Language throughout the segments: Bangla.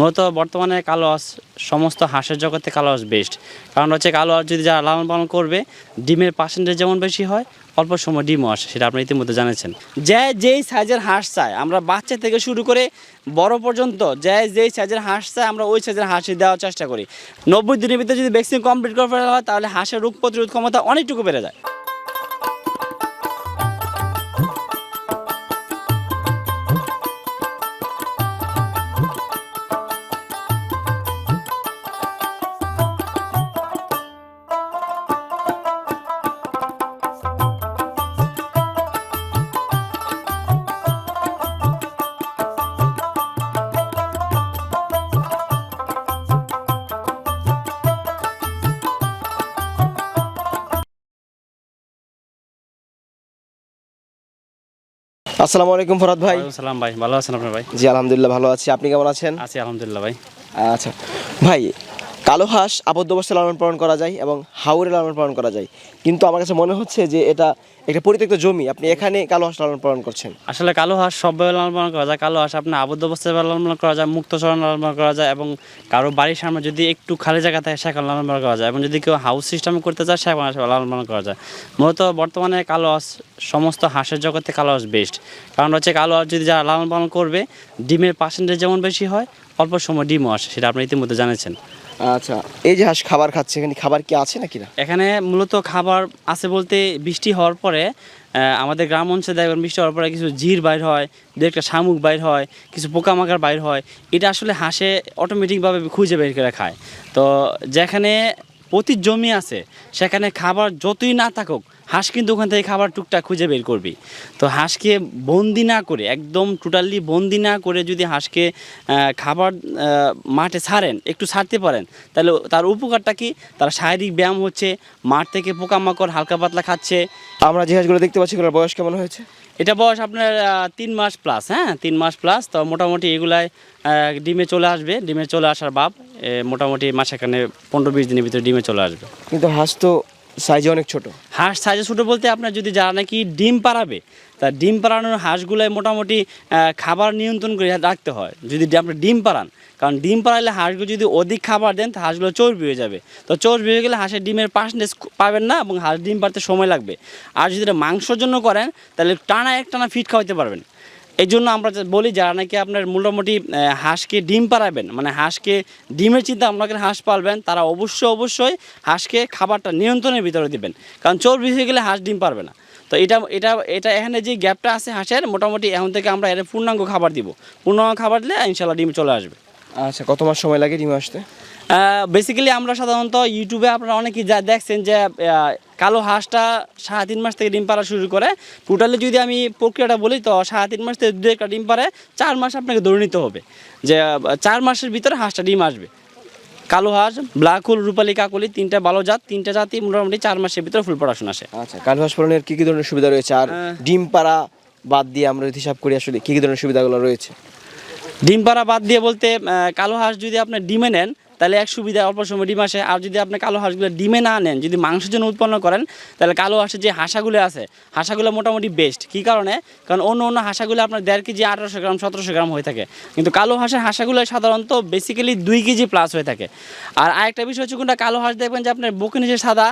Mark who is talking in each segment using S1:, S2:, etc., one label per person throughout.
S1: মূলত বর্তমানে কালো হাঁস সমস্ত হাঁসের জগতে কালো হাঁস বেস্ট কারণ হচ্ছে কালো হাঁস যদি যারা লালন পালন করবে, ডিমের পার্সেন্টেজ যেমন বেশি হয়, অল্প সময় ডিমও আসে, সেটা আপনি ইতিমধ্যে জানেছেন। যে যেই সাইজের হাঁস চায়, আমরা বাচ্চা থেকে শুরু করে বড় পর্যন্ত যে যেই সাইজের হাঁস চায়, আমরা ওই সাইজের হাঁসই দেওয়ার চেষ্টা করি। নব্বই দিনের ভিতরে যদি ভ্যাকসিন কমপ্লিট করে ফেলা হয়, তাহলে হাঁসের রোগ প্রতিরোধ ক্ষমতা অনেকটুকু বেড়ে যায়।
S2: আসসালামু আলাইকুম ফরাদ ভাই।
S1: সালাম ভাই ভালো আছেন আপনার ভাই?
S2: জি আলহামদুলিল্লাহ ভালো আছি। আপনি কেমন আছেন?
S1: আছি আলহামদুলিল্লাহ ভাই।
S2: আচ্ছা। ভাই কালো হাঁস আবদ্ধ অবস্থায় লালন পালন করা যায় এবং হাওরে লালন পালন করা যায়। কিন্তু আমার কাছে মনে হচ্ছে যে এটা একটা পরিত্যক্ত জমি, আপনি এখানে কালো হাঁস লালন পালন করছেন।
S1: আসলে কালো হাঁস সবভাবে লালন পালন করা যায়, কালো হাঁস আপনার আবদ্ধ অবস্থায় লালন পালন করা যায়, মুক্ত চরণ লালন পালন করা যায় এবং কারও বাড়ির সামনে যদি একটু খালি জায়গা থাকে, সেখানে লালন পালন করা যায় এবং যদি কেউ হাউস সিস্টেম করতে চায়, সেখানে লালন পালন করা যায়। মূলত বর্তমানে কালো হাঁস সমস্ত হাঁসের জগতে কালো হাঁস বেস্ট কারণ হচ্ছে কালো হাঁস যদি যারা লালন পালন করবে, ডিমের পার্সেন্টেজ যেমন বেশি হয়, অল্প সময় ডিমও আসে, সেটা আপনি ইতিমধ্যে জানেছেন।
S2: আচ্ছা এই যে হাঁস খাবার খাচ্ছে, এখানে খাবার কি আছে নাকি না?
S1: এখানে মূলত খাবার আছে বলতে বৃষ্টি হওয়ার পরে আমাদের গ্রাম অঞ্চলে দেখবেন বৃষ্টি হওয়ার পরে কিছু জির বাইর হয়, দু একটা শামুক বাইর হয়, কিছু পোকামাকড় বাইর হয়। এটা আসলে হাঁসে অটোমেটিকভাবে খুঁজে বের করে খায়। তো যেখানে প্রতি জমি আছে, সেখানে খাবার যতই না থাকুক হাঁস কিন্তু ওখান থেকে খাবার টুকটাক খুঁজে বের করবি। তো হাঁসকে বন্দি না করে একদম টোটালি বন্দি না করে যদি হাঁসকে খাবার মাঠে ছাড়েন একটু ছাড়তে পারেন তাহলে তার উপকারটা কি? তার শারীরিক ব্যায়াম হচ্ছে মাঠ থেকে পোকামাকড় হালকা পাতলা খাচ্ছে।
S2: আমরা যে হাঁসগুলো দেখতে পাচ্ছি এগুলোর বয়স কেমন হয়েছে?
S1: এটা বয়স আপনার তিন মাস প্লাস হ্যাঁ তিন মাস প্লাস তো মোটামুটি এগুলাই আহ, ডিমে চলে আসবে ডিমে চলে আসার বাপ মোটামুটি মাসেখানে পনেরো বিশ দিনের ভিতরে ডিমে চলে আসবে।
S2: কিন্তু হাঁস তো সাইজে অনেক ছোট।
S1: হাঁস সাইজে ছোটো বলতে আপনার যদি যারা নাকি ডিম পাড়াবে, তা ডিম পাড়ানোর হাঁসগুলোয় মোটামুটি খাবার নিয়ন্ত্রণ করে রাখতে হয়। যদি আপনি ডিম পাড়ান, কারণ ডিম পাড়াইলে হাঁসগুলো যদি অধিক খাবার দেন হাঁসগুলো চর্বি হয়ে যাবে। তো চর্বি হয়ে গেলে হাঁসের ডিমের পার্সেন্টেজ পাবেন না এবং হাঁস ডিম পাড়তে সময় লাগবে। আর যদি মাংসর জন্য করেন, তাহলে টানা এক টানা ফিট খাওয়াতে পারবেন। এই জন্য আমরা বলি যারা নাকি আপনার মোটামুটি হাঁসকে ডিম পাড়াবেন মানে হাঁসকে ডিমের চিন্তা আপনাকে হাঁস পালবেন তারা অবশ্যই অবশ্যই হাঁসকে খাবারটা নিয়ন্ত্রণের ভিতরে দিবেন। কারণ চর্বি হয়ে গেলে হাঁস ডিম পারবে না। তো এটা এটা এটা এখানে যে গ্যাপটা আছে হাঁসের মোটামুটি এখন থেকে আমরা এর পূর্ণাঙ্গ খাবার দিব। পূর্ণাঙ্গ খাবার দিলে ইনশাল্লাহ ডিম চলে আসবে।
S2: আচ্ছা কত মাস সময় লাগে ডিম আসতে?
S1: বেসিক্যালি আমরা সাধারণত ইউটিউবে আপনারা অনেকেই যা দেখছেন যে কালো হাঁসটা সাড়ে তিন মাস থেকে ডিম পাড়া শুরু করে। টোটালি যদি আমি প্রক্রিয়াটা বলি তো সাড়ে তিন মাস থেকে দু একটা ডিম পাড়ে চার মাস আপনাকে ধরে নিতে হবে যে চার মাসের ভিতরে হাঁসটা ডিম আসবে। কালো হাঁস ব্ল্যাক হোল রূপালী কাকলি তিনটা ভালো জাত তিনটা জাতি মোটামুটি চার মাসের ভিতরে ফুল পড়াশোনা আসে।
S2: আচ্ছা কালো হাঁস পালনের কী কী ধরনের সুবিধা রয়েছে? আর ডিম পাড়া বাদ দিয়ে আমরা যদি হিসাব করি আসলে কী কী ধরনের সুবিধাগুলো রয়েছে?
S1: ডিম পাড়া বাদ দিয়ে বলতে কালো হাঁস যদি আপনি ডিমে নেন তাহলে এক সুবিধা অল্প সময় ডিম আসে। আর যদি আপনি কালো হাঁসগুলো ডিমে না নেন, যদি মাংসের জন্য উৎপন্ন করেন, তাহলে কালো হাঁসের যে হাঁসাগুলো আছে, হাঁসাগুলো মোটামুটি বেস্ট কী কারণে? কারণ অন্য অন্য হাঁসাগুলো আপনার দেড় কেজি আঠারোশো গ্রাম, সতেরোশো গ্রাম হয়ে থাকে। কিন্তু কালো হাঁসের হাঁসাগুলো সাধারণত বেসিক্যালি দুই কেজি প্লাস হয়ে থাকে। আর আরেকটা বিষয় হচ্ছে কোনটা? কালো হাঁস দেখবেন যে আপনার বুকে নিচে সাদা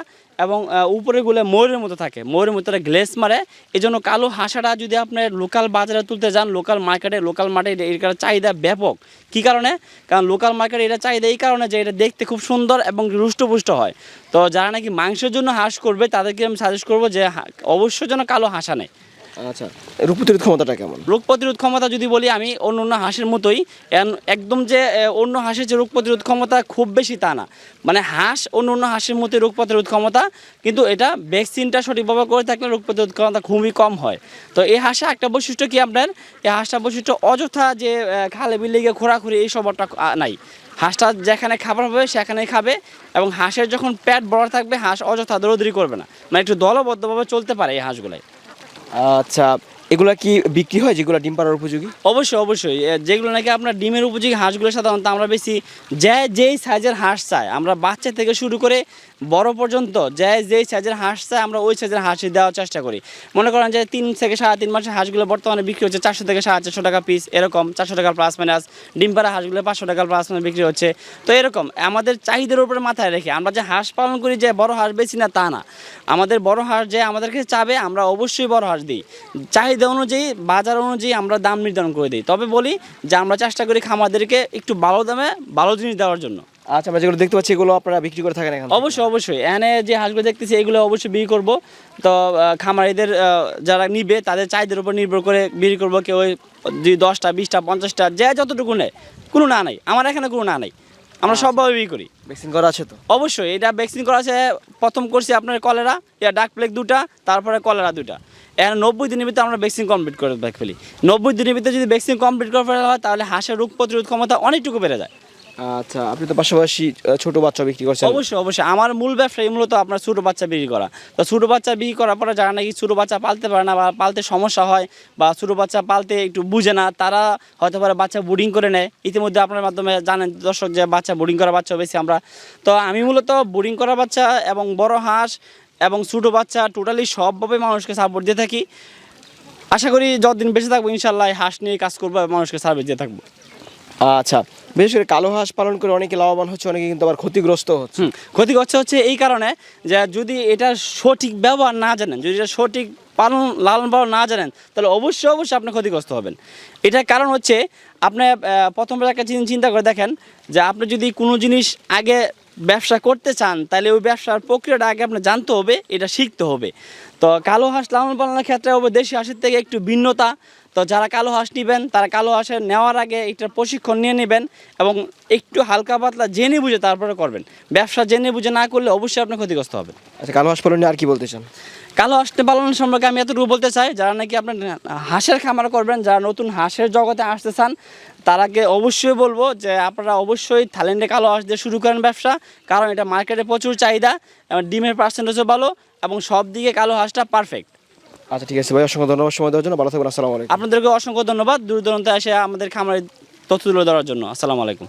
S1: এবং উপরে গুলে ময়ূরের মতো থাকে। ময়ূরের মতো গ্লেস মারে। এই জন্য কালো হাঁসাটা যদি আপনার লোকাল বাজারে তুলতে যান লোকাল মার্কেটে লোকাল মার্কেটে এটার চাহিদা ব্যাপক। কি কারণে? কারণ লোকাল মার্কেটে এটা চাহিদা এই কারণে যে এটা দেখতে খুব সুন্দর এবং রুষ্টপুষ্ট হয়। তো যারা নাকি মাংসের জন্য হাঁস করবে, তাদেরকে আমি সাজেস্ট করব যে অবশ্যই যেন কালো হাঁসা নেয়।
S2: আচ্ছা রোগ প্রতিরোধ ক্ষমতাটা কেমন?
S1: রোগ প্রতিরোধ ক্ষমতা যদি বলি, আমি অন্য অন্য হাঁসের মতোই। একদম যে অন্য হাঁসের যে রোগ প্রতিরোধ ক্ষমতা খুব বেশি তা না। মানে হাঁস অন্য অন্য হাঁসের মতোই রোগ প্রতিরোধ ক্ষমতা, কিন্তু এটা ভ্যাকসিনটা সঠিকভাবে করে থাকলে রোগ প্রতিরোধ ক্ষমতা খুবই কম হয়। তো এই হাঁসে একটা বৈশিষ্ট্য কি আপনার? এই হাঁসটা বৈশিষ্ট্য অযথা যে খালে বিলে গিয়ে ঘোরাঘুরি এই সবটা নাই। হাঁসটা যেখানে খাবার পাবে সেখানেই খাবে এবং হাঁসের যখন পেট বড় থাকবে, হাঁস অযথা দৌড়দৌড়ি করবে না। মানে একটু দলবদ্ধভাবে চলতে পারে এই হাঁসগুলাই।
S2: আচ্ছা এগুলো কি বিক্রি হয় যেগুলো ডিম পাড়ার উপযোগী?
S1: অবশ্যই অবশ্যই। যেগুলো নাকি আপনার ডিমের উপযোগী হাঁসগুলো সাধারণত আমরা বেশি যে, যেই সাইজের হাঁস চাই আমরা বাচ্চা থেকে শুরু করে বড় পর্যন্ত যে যেই সাইজের হাঁস চায়, আমরা ওই সাইজের হাঁসই দেওয়ার চেষ্টা করি। মনে করেন যে তিন থেকে সাড়ে তিন মাসের হাঁসগুলো বর্তমানে বিক্রি হচ্ছে চারশো থেকে সাড়ে চারশো টাকা পিস এরকম চারশো টাকার প্লাস মাইনাস ডিম পাড়া হাঁসগুলো পাঁচশো টাকার প্লাস মাইনাস বিক্রি হচ্ছে। তো এরকম আমাদের চাহিদার উপরে মাথায় রেখে আমরা যে হাঁস পালন করি, যে বড় হাঁস বেশি না, তা না। আমাদের বড় হাঁস যে আমাদের কাছে চাবে, আমরা অবশ্যই বড় হাঁস দিই। চাহিদা অনুযায়ী, বাজার অনুযায়ী আমরা দাম নির্ধারণ করে দিই। তবে বলি যে আমরা চেষ্টা করি খামারদেরকে একটু ভালো দামে ভালো জিনিস দেওয়ার জন্য।
S2: আচ্ছা আমরা যেগুলো দেখতে পাচ্ছি এগুলো আপনারা বিক্রি করে থাকেন এখন
S1: অবশ্যই অবশ্যই। এখানে যে হাঁসগুলো দেখতেছি এগুলো অবশ্যই বিক্রি করব। তো খামারিদের যারা নিবে তাদের চাহিদার উপর নির্ভর করে বিক্রি করব। কেউ ওই দুই দশটা বিশটা পঞ্চাশটা যে যতটুকু নেয়। কোনো না নেই। আমার এখানে কোনো না নেই। আমরা সবভাবে বিক্রি করি।
S2: ভ্যাকসিন করা আছে তো?
S1: অবশ্যই। এটা ভ্যাকসিন করা আছে প্রথম করছি আপনার কলেরা এটা ডাক প্লেগ দুটা তারপরে কলেরা দুটা। এর নব্বই দিনের ভিতরে আমরা ভ্যাকসিন কমপ্লিট করে ফেলি। নব্বই দিনের ভিতরে যদি ভ্যাকসিন কমপ্লিট করে ফেলা হয় তাহলে হাঁসের রোগ প্রতিরোধ ক্ষমতা অনেকটুকু বেড়ে যায়।
S2: আচ্ছা আপনি তো পাশাপাশি ছোট বাচ্চা বিক্রি করছেন।
S1: অবশ্যই অবশ্যই। আমার মূল ব্যবসাই মূলত আপনার ছোটো বাচ্চা বিক্রি করা। তো ছোটো বাচ্চা বিক্রি করার পরে যারা নাকি ছোটো বাচ্চা পালতে পারে না বা পালতে সমস্যা হয় বা ছোটো বাচ্চা পালতে একটু বুঝে না তারা হয়তো পারে বাচ্চা বোর্ডিং করে নেয়। ইতিমধ্যে আপনার মাধ্যমে জানেন দর্শক যে বাচ্চা বোর্ডিং করা বাচ্চা বেশি আমরা। তো আমি মূলত বোর্ডিং করা বাচ্চা এবং বড় হাঁস এবং ছোটো বাচ্চা টোটালি সবভাবে মানুষকে সাপোর্ট দিয়ে থাকি। আশা করি যতদিন বেঁচে থাকব ইনশাল্লাহ হাঁস নিয়ে কাজ করব মানুষকে সার্ভিস দিয়ে থাকব।
S2: আচ্ছা বিশেষ করে কালো হাঁস পালন করে অনেকে লাভবান হচ্ছে, অনেকে কিন্তু আবার ক্ষতিগ্রস্ত হচ্ছে।
S1: ক্ষতিগ্রস্ত হচ্ছে এই কারণে যে যদি এটা সঠিক ব্যবহার না জানেন, যদি এটা সঠিক পালন, লালন পালন না জানেন, তাহলে অবশ্যই অবশ্যই আপনি ক্ষতিগ্রস্ত হবেন। এটার কারণ হচ্ছে, আপনি প্রথমবার একটা চিন্তা করে দেখেন যে আপনি যদি কোনো জিনিস আগে ব্যবসা করতে চান তাহলে ওই ব্যবসার প্রক্রিয়াটা আগে আপনার জানতে হবে এটা শিখতে হবে। তো কালো হাঁস লালন পালনের ক্ষেত্রে হবে দেশি হাঁসের থেকে একটু ভিন্নতা। তো যারা কালো হাঁস নেবেন তারা কালো হাঁসের নেওয়ার আগে এটার প্রশিক্ষণ নিয়ে নেবেন এবং একটু হালকা পাতলা জেনে বুঝে তারপরে করবেন। ব্যবসা জেনে বুঝে না করলে অবশ্যই আপনি ক্ষতিগ্রস্ত হবে।
S2: আচ্ছা কালো হাঁস পালন নিয়ে আর কি বলতে চান?
S1: কালো হাঁস পালন সম্পর্কে আমি এতটুকু বলতে চাই যারা নাকি আপনার হাঁসের খামার করবেন যারা নতুন হাঁসের জগতে আসতে চান তারাকে অবশ্যই বলব যে আপনারা অবশ্যই থাইল্যান্ডে কালো হাঁস দিয়ে শুরু করেন ব্যবসা কারণ এটা মার্কেটে প্রচুর চাহিদা এবং ডিমের পার্সেন্টেজও ভালো এবং সব দিকে কালো হাঁসটা পারফেক্ট
S2: আচ্ছা ঠিক আছে ভাই অসংখ্য ধন্যবাদ সময় দেওয়ার জন্য। ভালো থাকবেন আসসালামু আলাইকুম।
S1: আপনাদেরকে অসংখ্য ধন্যবাদ। দূর দূরান্তে এসে আমাদের খামারের তথ্য তুলে ধরার জন্য। আসসালামু আলাইকুম।